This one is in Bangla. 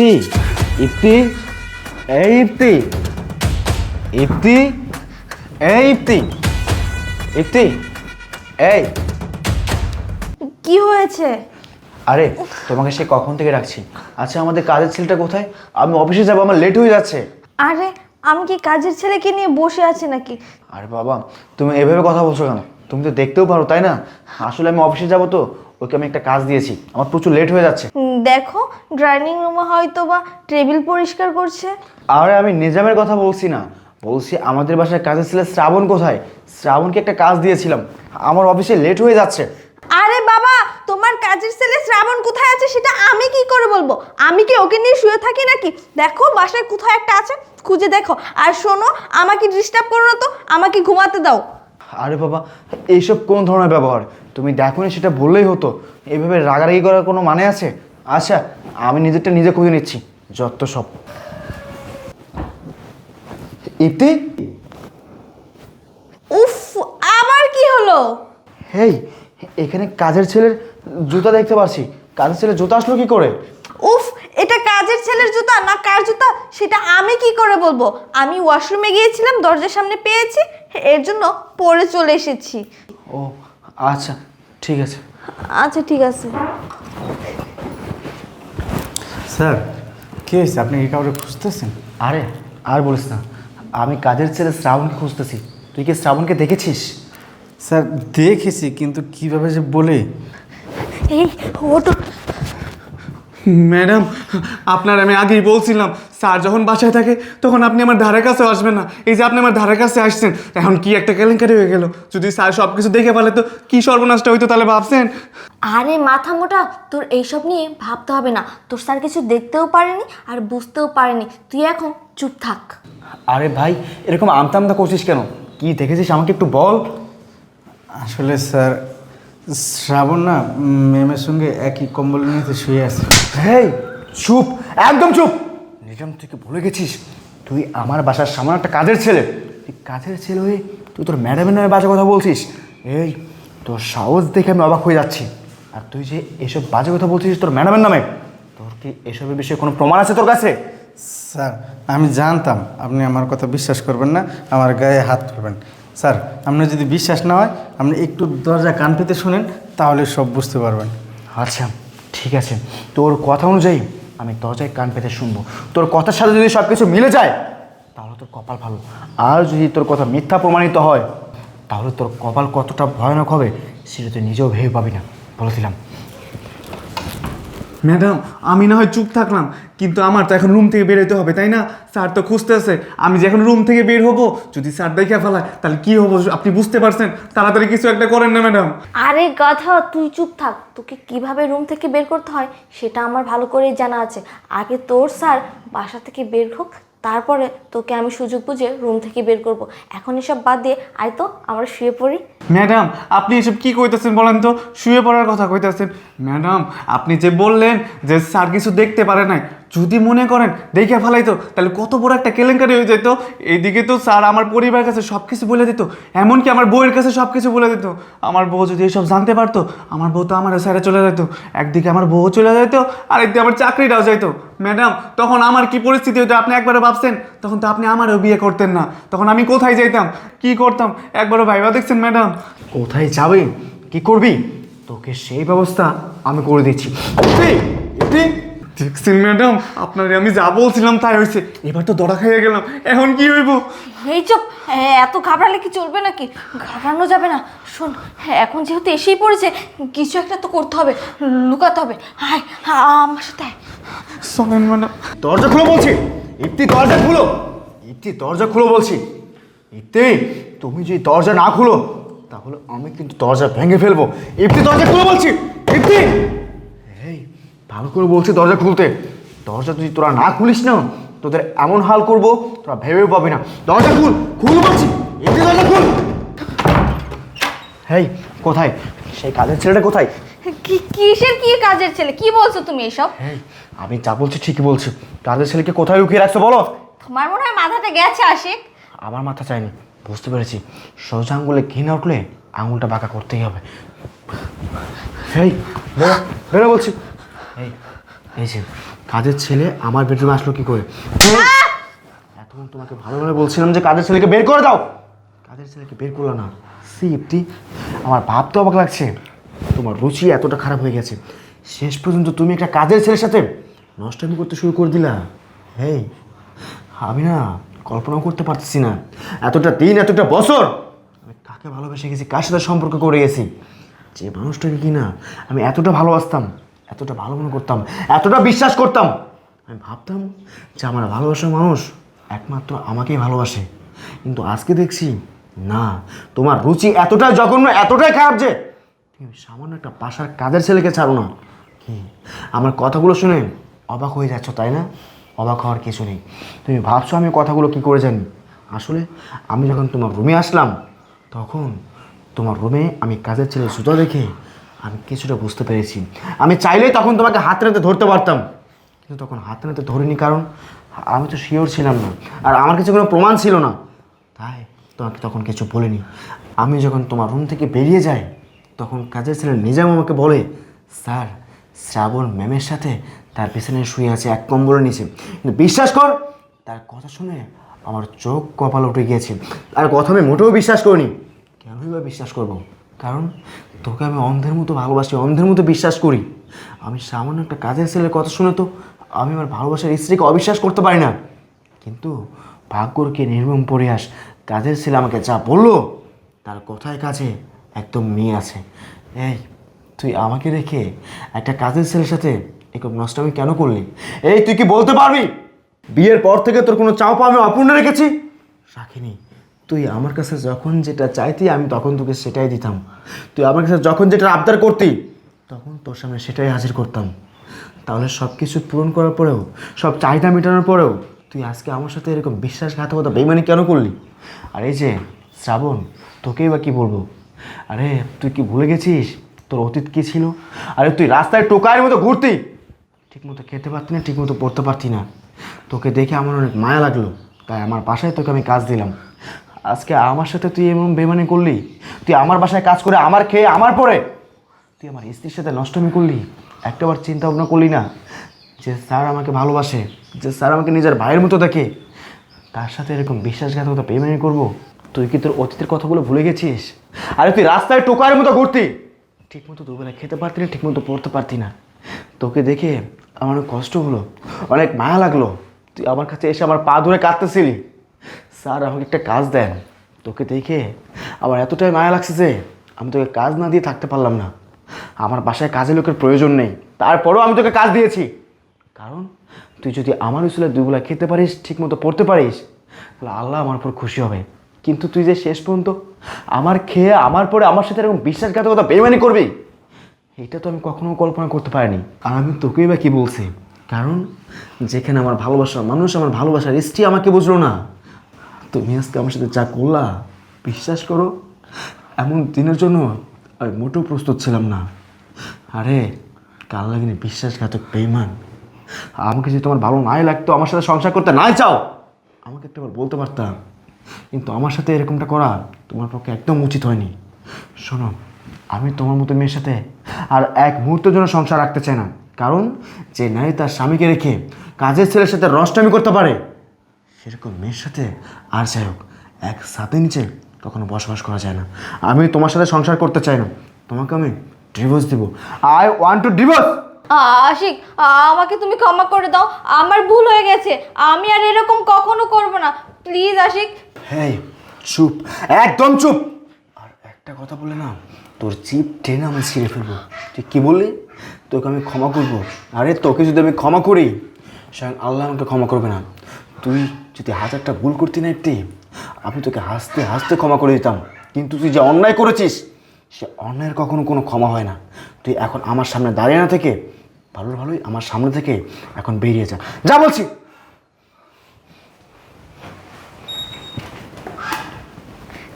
ইপ্তি ইপ্তি এই ইপ্তি ইপ্তি এই ইপ্তি ইপ্তি এই। কি হয়েছে? আরে তোমাকে সে কখন থেকে রাখছি? আচ্ছা আমাদের কাজের ছেলেটা কোথায়? আমি অফিসে যাব আমার লেট হয়ে যাচ্ছে। আরে আমি কি কাজের ছেলেকে নিয়ে বসে আছি নাকি? আরে বাবা তুমি এভাবে কথা বলছো কেন? তুমি তো দেখতেও পারো তাই না? আসলে আমি অফিসে যাব তো ওকে আমি একটা কাজ দিয়েছি। আমার প্রচুর লেট হয়ে যাচ্ছে। দেখো ড্রাইনিং রুমে হয়তো বা টেবিল পরিষ্কার করছে। আরে আমি নিজামের কথা বলছি না। বলছি আমাদের বাসায় কাজের ছেলে শ্রাবণ কোথায়? শ্রাবণকে একটা কাজ দিয়েছিলাম। আমার অফিসে লেট হয়ে যাচ্ছে। আরে বাবা তোমার কাজের ছেলে শ্রাবণ কোথায় আছে সেটা আমি কি করে বলব? আমি কি ওকে নিয়ে শুয়ে থাকি নাকি? দেখো বাসায় কোথায় একটা আছে খুঁজে দেখো। আর শোনো আমাকে ডিস্টার্ব করো না তো আমাকে ঘুমাতে দাও। আরে বাবা এইসব কোন ধরনের ব্যবহার? তুমি দেখো নি সেটা বললেই হতো। এইভাবে রাগারাগি করার কোনো মানে আছে? আচ্ছা আমি নিজেরটা নিজে খুঁজে নিচ্ছি। যত সব। ইতি? উফ আবার কি হলো? হেই এখানে কাজের ছেলের জুতা দেখতে পাচ্ছি কাজের ছেলের জুতা আসলো কি করে? উফ এটা কাজের ছেলের জুতা না কার জুতা? সেটা আমি কি করে বলব? আমি ওয়াশরুমে গিয়েছিলাম দরজার সামনে পেয়েছি এর জন্য পরে চলে এসেছি। ও আচ্ছা ঠিক আছে। আচ্ছা ঠিক আছে। স্যার কি হয়েছে? আপনি কি কাউকে খুঁজতেছেন? আরে আর বলিস না। আমি কাজের ছেলে শ্রাবণকে খুঁজতেছি। তুই কি শ্রাবণকে দেখেছিস? স্যার দেখেছি কিন্তু কীভাবে যে বলে? এই ওটো ম্যাডাম আপনার আমি আগেই বলছিলাম স্যার যখন বাসায় থাকে তখন আপনি আমার ধারে কাছে আসবেন না। এই যে আপনি আমার ধারে কাছে আসছেন এখন কি একটা কেলেঙ্কারি হয়ে গেল? যদি স্যার সব কিছু দেখে ফেলে তো কি সর্বনাশটা হইতো তাহলে ভাবছেন? আরে মাথা মোটা তোর এইসব নিয়ে ভাবতে হবে না। তোর স্যার কিছু দেখতেও পারেনি আর বুঝতেও পারেনি। তুই এখন চুপ থাক। আরে ভাই এরকম আমতা আমতা করছিস কেন? কি দেখেছিস আমাকে একটু বল। আসলে স্যার শ্রাবণ না ম্যামের সঙ্গে একই কম্বল নিয়ে শুয়ে আছে। হেই, চুপ, একদম চুপ! নিজাম, তুই কি ভুলে গেছিস? তুই আমার বাসার সামনে একটা কাজের ছেলে। তুই কাজের ছেলে হয়ে তুই তোর ম্যাডামের নামে বাজে কথা বলছিস? এই, তোর সাহস দেখে আমি অবাক হয়ে যাচ্ছি। আর তুই যে এসব বাজে কথা বলছিস তোর ম্যাডামের নামে, তোর কি এসবের বিষয়ে কোনো প্রমাণ আছে তোর কাছে? স্যার, আমি জানতাম। আপনি আমার কথা বিশ্বাস করবেন না, আমার গায়ে হাত তুলবেন। স্যার, আপনার যদি বিশ্বাস না হয়, আপনি একটু দরজা কান পেতে শুনেন, তাহলে সব বুঝতে পারবেন। আচ্ছা ঠিক আছে। তোর কথা অনুযায়ী আমি দরজায় কান পেতে শুনব। তোর কথার সাথে যদি সব কিছু মিলে যায়, তাহলে তোর কপাল ভালো। আর যদি তোর কথা মিথ্যা প্রমাণিত হয়, তাহলে তোর কপাল কতটা ভয়ানক হবে, সেটা তুই নিজেও ভেবে পাবি না। বলে দিলাম। ম্যাডাম, আমি না হয় চুপ থাকলাম, কিন্তু আমার তো এখন রুম থেকে বেরোতে হবে, তাই না? স্যার তো খুঁজতেছে, আমি যে এখন রুম থেকে বের হব, যদি স্যার দেখে ফেলায়, তাহলে কি হব? আপনি বুঝতে পারছেন? তাড়াতাড়ি কিছু একটা করেন না, ম্যাডাম। আরে গাধা, তুই চুপ থাক, তোকে কীভাবে রুম থেকে বের করতে হয়, সেটা আমার ভালো করেই জানা আছে। আগে তোর স্যার বাসা থেকে বের হোক, তারপরে তোকে আমি সুযোগ বুঝে রুম থেকে বের করব। এখন এসব বাদ দিয়ে আয় তো, আমরা শুয়ে পড়ি। ম্যাডাম, আপনি এসব কি কইতেছেন বলেন তো? শুয়ে পড়ার কথা কইতেছেন। ম্যাডাম, আপনি যে বললেন যে স্যার কিছু দেখতে পারে নাই যদি মনে করেন দেখে ফেলাইতো তাহলে কত বড় একটা কেলেঙ্কারি হয়ে যেত। এইদিকে তো স্যার আমার পরিবারের কাছে সব কিছু বলে দিত এমনকি আমার বউয়ের কাছে সব কিছু বলে দিত। আমার বউ যদি এসব জানতে পারতো আমার বউ তো আমার স্যারে চলে যেত। একদিকে আমার বউ চলে যেত আর একদিকে আমার চাকরিটাও যেত। ম্যাডাম তখন আমার কি পরিস্থিতি হতো আপনি একবারে ভাবছেন? তখন তো আপনি আমারও বিয়ে করতেন না। তখন আমি কোথায় যাইতাম? কি করতাম? একবারও ভাইবা দেখছেন ম্যাডাম? কোথায় যাবে? কি করবি? তোকে সেই ব্যবস্থা আমি করে দিচ্ছি। দেখছেন ম্যাডাম আপনারে আমি যা বলছিলাম তাই হয়েছে। এবার তো দড়া খাইয়ে গেলাম এখন কি হইব? এই চুপ হ্যাঁ, এত ঘাবড়ালে কি চলবে নাকি? ঘাবড়ানো যাবে না শোন হ্যাঁ, এখন যেহেতু এসেই পড়েছে কিছু একটা তো করতে হবে লুকাতে হবে। হায় আমার সাথে শোনেন ম্যাডাম। দরজা খুলো বলছি। ইপ্তি দরজা খুলো। ইপ্তি দরজা খুলো বলছি। ইপ্তি তুমি যদি দরজা না খুলো তাহলে আমি কিন্তু দরজা ভেঙে ফেলব। ইপ্তি দরজা খুলো বলছি। ইপ্তি! ভালো করে বলছি দরজা খুলতে। দরজা যদি তোরা না খুলিস না তোদের এমন হাল করব তোরা ভেবেও পাবি না। দরজা খুল খুল বলছি। ইপ্তি দরজা খুল। হেই কোথায়? সেই কাজের ছেলেটা কোথায়? কি কিসের কি কাজের ছেলে? কি বলছো তুমি এসব? হেই আমি যা বলছি ঠিকই বলছি। কাজের ছেলেকে কোথায় লুকিয়ে রাখছো বলো? তোমার মনে হয় মাথাটা গেছে আশিক? আমার মাথা চায়নি বুঝতে পেরেছি। সোজা আঙুলে ঘি না উঠলে আঙুলটা বাঁকা করতেই হবে। বেরো বেরো বলছি। এই যে কাজের ছেলে আমার বেডরুমে আসলো কি করে? এতক্ষণ তোমাকে ভালো ভালোভাবে বলছিলাম যে কাজের ছেলেকে বের করে দাও। কাজের ছেলেকে বের করল না। সি আমার ভাব তো অবাক লাগছে। তোমার রুচি এতটা খারাপ হয়ে গেছে। শেষ পর্যন্ত তুমি একটা কাজের ছেলের সাথে নষ্টামি করতে শুরু করে দিলা। হেই আমি না কল্পনাও করতে পারতেছি না। এতটা দিন এতটা বছর আমি কাকে ভালোবেসে গেছি কার সাথে সম্পর্ক করে গেছি? যে মানুষটাকে কি না আমি এতটা ভালোবাসতাম এতটা ভালো মনে করতাম, এতটা বিশ্বাস করতাম। আমি ভাবতাম যে আমার ভালোবাসার মানুষ একমাত্র আমাকেই ভালোবাসে। কিন্তু আজকে দেখছি, না, তোমার রুচি এতটাই জঘন্য, এতটাই খারাপ যে তুমি সামান্য একটা বাসার কাজের ছেলেকে ছাড়ো না। কি? আমার কথাগুলো শুনে অবাক হয়ে যাচ্ছ, তাই না? অবাক হওয়ার কিছু নেই। তুমি ভাবছ আমি কথাগুলো কি করে জানি? আসলে আমি যখন তোমার রুমে আসলাম, তখন তোমার রুমে আমি কাজের ছেলে জুতো দেখে আমি কিছুটা বুঝতে পেরেছি। আমি চাইলেই তখন তোমাকে হাতে নাতে ধরতে পারতাম। কিন্তু তখন হাতে নাতে ধরিনি কারণ আমি তো শিওর ছিলাম না। আর আমার কাছে কোনো প্রমাণ ছিল না। তাই তোমাকে তখন কিছু বলিনি। আমি যখন তোমার রুম থেকে বেরিয়ে যাই, তখন কাজের ছেলে নিজাম আমাকে বলে, স্যার, শ্রাবণ ম্যামের সাথে তার পেছনে শুয়ে আছে এক কম্বলের নিচে। কিন্তু বিশ্বাস কর, তার কথা শুনে আমার চোখ কপাল উঠে গিয়েছে। আর কথা আমি মোটেও বিশ্বাস করিনি। কেনই বা বিশ্বাস করব? কারণ তোকে আমি অন্ধের মতো ভালোবাসি, অন্ধের মতো বিশ্বাস করি। আমি সামান্য একটা কাজের ছেলের কথা শুনে তো আমি আমার ভালোবাসার স্ত্রীকে অবিশ্বাস করতে পারি না। কিন্তু ভাগ্যর কে নির্মম পরিহাস কাজের ছেলে আমাকে যা বলল, তার কথায় কাছে একদম মেয়ে আছে। এই, তুই আমাকে রেখে একটা কাজের ছেলের সাথে এরকম নষ্টমি কেন করলি? এই, তুই কি বলতে পারবি? বিয়ের পর থেকে তোর কোনো চাওপা আমি অপূর্ণ রেখেছি? রাখিনি তুই আমার কাছে যখন যেটা চাইতি, আমি তখন তোকে সেটাই দিতাম। তুই আমার কাছে যখন যেটা আবদার করতি, তখন তোর সামনে সেটাই হাজির করতাম। তাহলে সব কিছু পূরণ করার পরেও, সব চাহিদা মেটানোর পরেও, তুই আজকে আমার সাথে এরকম বিশ্বাসঘাতকতা, বেইমানি কেন করলি? আর এই যে, শ্রাবণ, তোকেই বা কী বলব? আরে, তুই কি ভুলে গেছিস? তোর অতীত কী ছিল? আরে, তুই রাস্তায় টোকায়ের মতো ঘুরতি। ঠিকমতো খেতে পারতি না, ঠিকমতো পড়তে পারতি না। তোকে দেখে আমার অনেক মায়া লাগল। তাই আমার বাসায় তোকে আমি কাজ দিলাম। আজকে আমার সাথে তুই এমন বেমানি করলি? তুই আমার বাসায় কাজ করে আমার খেয়ে আমার পরে তুই আমার স্ত্রীর সাথে নষ্টমি করলি? একটাবার চিন্তা ভাবনা করলি না যে স্যার আমাকে ভালোবাসে, যে স্যার আমাকে নিজের ভাইয়ের মতো দেখে? তার সাথে এরকম বিশ্বাসঘাতকতা পেমেন্ট করব? তুই কি তোর অতীতের কথাগুলো ভুলে গেছিস? আরে তুই রাস্তায় টোকার মতো ঘুরতি। ঠিকমতো দুবেলা খেতে পারতি না, ঠিকমতো পড়তে পারতি না। তোকে দেখে আমার অনেক কষ্ট হলো, অনেক মায়া লাগল। তুই আমার কাছে এসে আমার পা ধরে কাঁদতেছিলি। স্যার, আমাকে একটা কাজ দেন। তোকে দেখে আমার এতটাই মায়া লাগছে যে আমি তোকে কাজ না দিয়ে থাকতে পারলাম না। আমার বাসায় কাজের লোকের প্রয়োজন নেই। তারপরেও আমি তোকে কাজ দিয়েছি। কারণ তুই যদি আমার উসুলে দুবেলা খেতে পারিস, ঠিকমতো পড়তে পারিস, তাহলে আল্লাহ আমার উপর খুশি হবে। কিন্তু তুই যে শেষ পর্যন্ত আমার খেয়ে, আমার পরে আমার সাথে এরকম বিশ্বাসঘাতকতা বেমানি করবি, এটা তো আমি কখনো কল্পনা করতে পারিনি। আর আমি তোকেই বা কি বলছি? কারণ যেখানে আমার ভালোবাসার মানুষ আমার ভালোবাসার স্ত্রী আমাকে বুঝলো না। তুমি আজকে আমার সাথে যা করলা, বিশ্বাস করো, এমন দিনের জন্য আমি মোটেও প্রস্তুত ছিলাম না। আরে, কাল লাগিনি বিশ্বাসঘাতক বেইমান। আমাকে যদি তোমার ভালো নাই লাগতো, আমার সাথে সংসার করতে নাই চাও। আমাকে একটা বার বলতে পারতাম কিন্তু আমার সাথে এরকমটা করা তোমার পক্ষে একদম উচিত হয়নি। শোনো, আমি তোমার মতো মেয়ের সাথে আর এক মুহূর্তের জন্য সংসার রাখতে চাই না। কারণ যে নারী তার স্বামীকে রেখে কাজের ছেলের সাথে রষ্টামি করতে পারে সেরকম মেয়ের সাথে আর যাই হোক এক সাথে নিচে কখনো বসবাস করা যায় না। আমি তোমার সাথে সংসার করতে চাই না। তোমাকে আমি ডিভোর্স দিব। I want to divorce Ashiq আমাকে তুমি ক্ষমা করে দাও। আমার ভুল হয়ে গেছে। আমি আর এরকম কখনো করব না। প্লিজ আশিক। হ্যাঁ চুপ। একদম চুপ! আর একটা কথা বলে না তোর চিপ টেনে আমি ছিঁড়ে ফেলব। তুই কী বললি? তোকে আমি ক্ষমা করব। আরে তোকে যদি আমি ক্ষমা করি স্বয়ং আল্লাহ আমাকে ক্ষমা করবে না। তুই যদি হাজারটা ভুল করতি না একটি, আমি তোকে হাসতে হাসতে ক্ষমা করে দিতাম। কিন্তু তুই যে অন্যায় করেছিস, সে অন্যায়ের কখনো কোনো ক্ষমা হয় না। তুই এখন আমার সামনে দাঁড়িয়ে না থেকে ভালো ভালোই আমার সামনে থেকে এখন বেরিয়ে যা। যা বলছি।